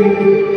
Música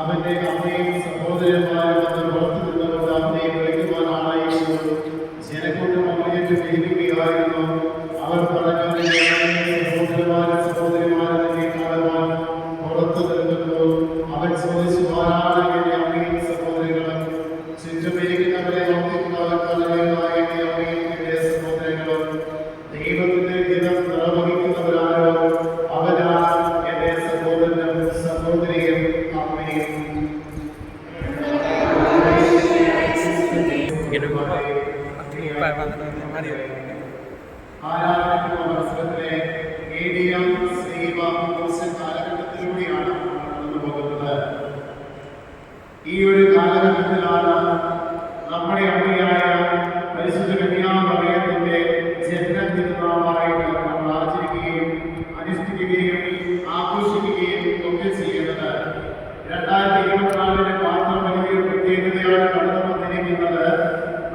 അവന്റെ അമ്മയും തിരുനാളായിട്ട് നമ്മൾ ആചരിക്കുകയും അനുഷ്ഠിക്കുകയും ആഘോഷിക്കുകയും ഒക്കെ ചെയ്യുന്നത് രണ്ടായിരത്തി ഇരുപത്തിനാലിന് മാത്രം വലിയ പ്രത്യേകതയാണ് കടന്നു വന്നിരിക്കുന്നത്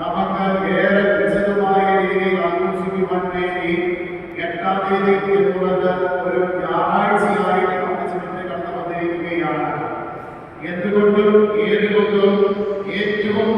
നമുക്ക് ഏറെ വിശദമായ രീതിയിൽ ആഘോഷിക്കുവാൻ വേണ്ടി എട്ടാം തീയതി എന്നുള്ളത് ഒരു ഞായറാഴ്ചയായി നമ്മുടെ ജീവിതത്തിൽ കടന്നു വന്നിരിക്കുകയാണ് എന്തുകൊണ്ടും ഏതുകൊണ്ടും ഏറ്റവും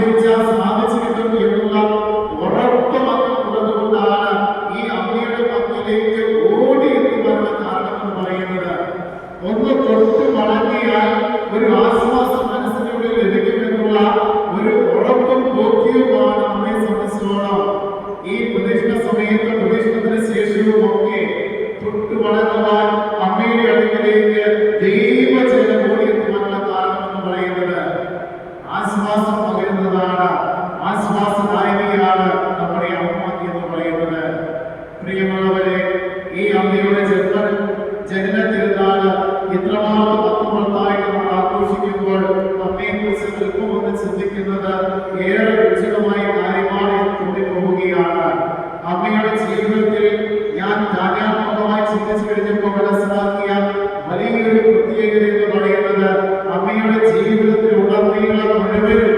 അന്വേഷിച്ചാൽ സാധിച്ചു കിട്ടും എന്നുള്ള ഉറപ്പ് മക്കൾക്കുള്ളത് ഈ അമ്മയുടെ പങ്കിലേക്ക് ഓടി എത്തുവാനുള്ള കാരണം എന്ന് പറയുന്നത്. ഒന്ന് തൊട്ട് വളർത്തിയാൽ ഒരു ആശ്വാസം മനസ്സിന്റെ ഉള്ളിൽ ലഭിക്കുമെന്നുള്ള ഒരു ഉറപ്പും ബോധ്യവുമാണ് നമ്മെ സംബന്ധിച്ചോളം. ഈ പ്രദക്ഷിണ സമയത്ത് പ്രദക്ഷിണത്തിന് ശേഷവും ഒക്കെ തൊട്ട് വളർത്തുവാൻ അമ്മയുടെ അടുക്കിലേക്ക് ദൈവ സംബന്ധിച്ച് കഴിഞ്ഞപ്പോൾ മനസ്സിലാക്കിയ വലിയൊരു പ്രത്യേകത എന്ന് പറയുന്നത് അമ്മയുടെ ജീവിതത്തിൽ ഉടനീളം മുഴുവനും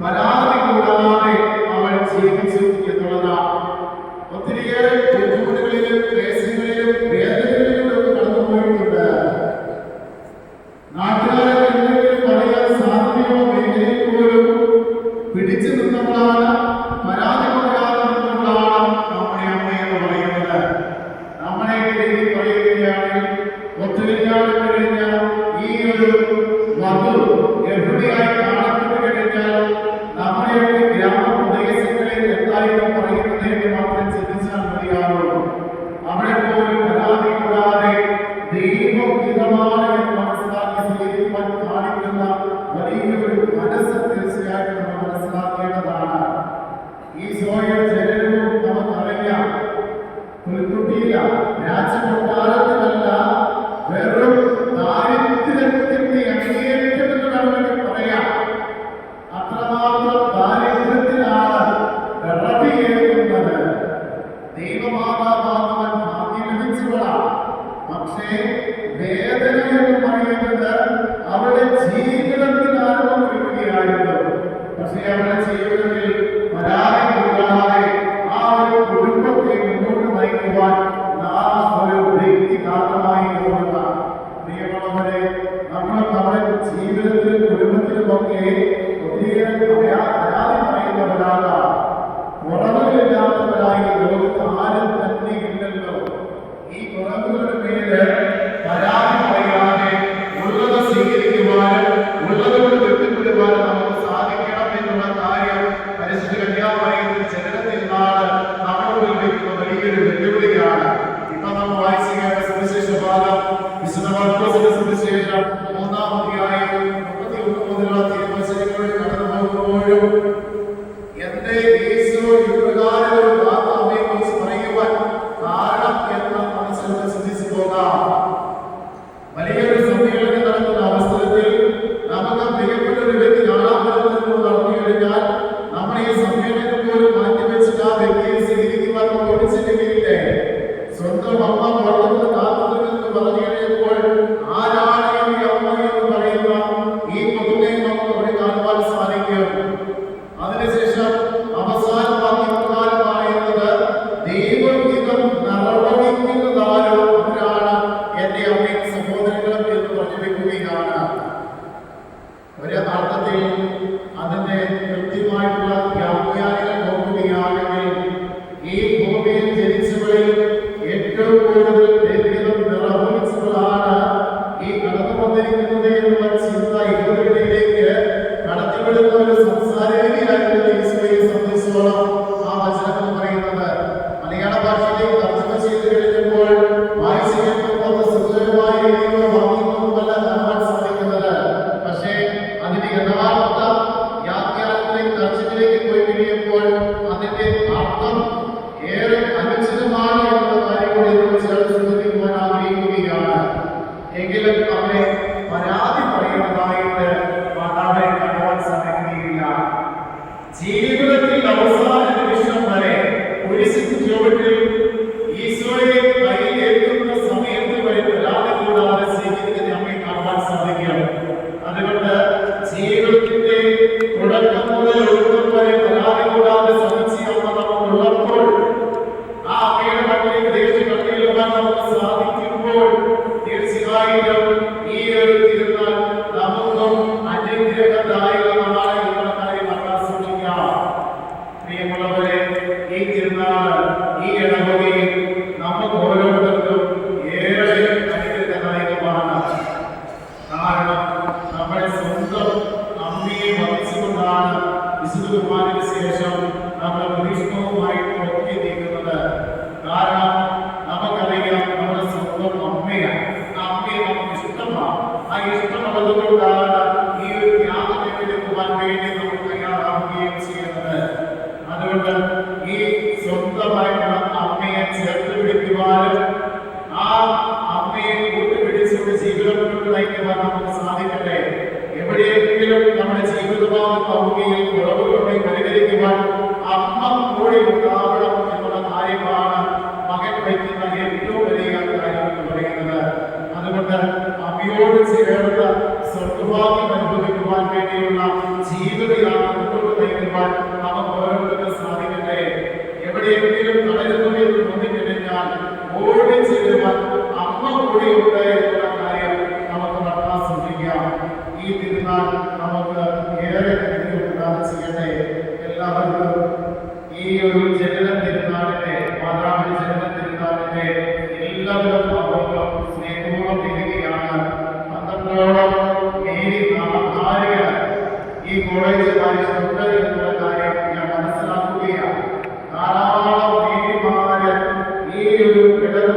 പരാതി കൂടാതെ അവൾ ജീവിച്ചു എന്നുള്ളതാണ്. ഒത്തിരിയേറെ ബുദ്ധിമുട്ടുകളിലും ദേശങ്ങളിലും വേദനകളിലും ഒക്കെ കടന്നുപോയിട്ടുണ്ട് നാട്ടുകാരെ എന്തെങ്കിലും പറയാൻ സാധ്യതയോ മേഖലയിൽ പോലും പിടിച്ച വരികയൊരു മനസ്സ് തീർച്ചയായിട്ടും വേദന എന്ന് പറയുന്നത് അവരുടെ ജീവിതത്തിൽ ആരംഭം വരികയായിരുന്നു പക്ഷേ അവരുടെ ജീവിതത്തിൽ പരാതി сім'єю. വന്നിരിക്കുന്നത് എന്നുള്ള ചിന്ത യഹൂദകളിലേക്ക് കടത്തിവിടുന്ന ഒരു സംസാര സംബന്ധിച്ചോളം ആ വചനം എന്ന് പറയുന്നത് മലയാള ഭാഷയിലേക്ക് തർജമ ചെയ്ത് കഴിഞ്ഞപ്പോൾ വായിച്ചു കേൾക്കുമ്പോൾ സുന്ദരമായ പക്ഷേ അതിന്റെ യഥാർത്ഥ യാത്രാത്തിലേക്ക് തർജമയിലേക്ക് പോയി കഴിയുമ്പോൾ അതിന്റെ അർത്ഥം ഏറെ അനുചിതമാണ് എന്ന കാര്യം കൂടി വിശുദ്ധ കുർബാനയ്ക്ക് ശേഷം നമ്മൾ പ്രതീക്ഷണവുമായി ഒക്കി നീക്കുന്നത് കാരണം നമുക്കറിയാം നമ്മുടെ സ്വന്തം അമ്മയാണ്. ആ അമ്മയെ നമുക്ക് ഇഷ്ടമാണ്. ആ ഇഷ്ടമുള്ളതുകൊണ്ടാണ് ഈ പരിഹരിക്കുവാൻ അമ്മ കൂടി ഉണ്ടാവണം എന്നുള്ള കാര്യമാണ് മകൻ വയ്ക്കുന്ന ഏറ്റവും വലിയ കാര്യം എന്ന് പറയുന്നത് അതുകൊണ്ട് അമ്മയോട് ചേർന്ന് സ്വർഗഭാഗ്യം അനുഭവിക്കുവാൻ വേണ്ടിയുള്ള ജീവിതമാണ് മുന്നോട്ട് നയിക്കുവാൻ നമുക്ക് ഓരോരുത്തർക്കും സാധിക്കട്ടെ എവിടെയെങ്കിലും തളരുന്നു എന്ന് തോന്നിക്കഴിഞ്ഞാൽ ഓടി ചെല്ലുവാൻ അമ്മ കൂടിയുണ്ട് എന്നുള്ള കാര്യം medio de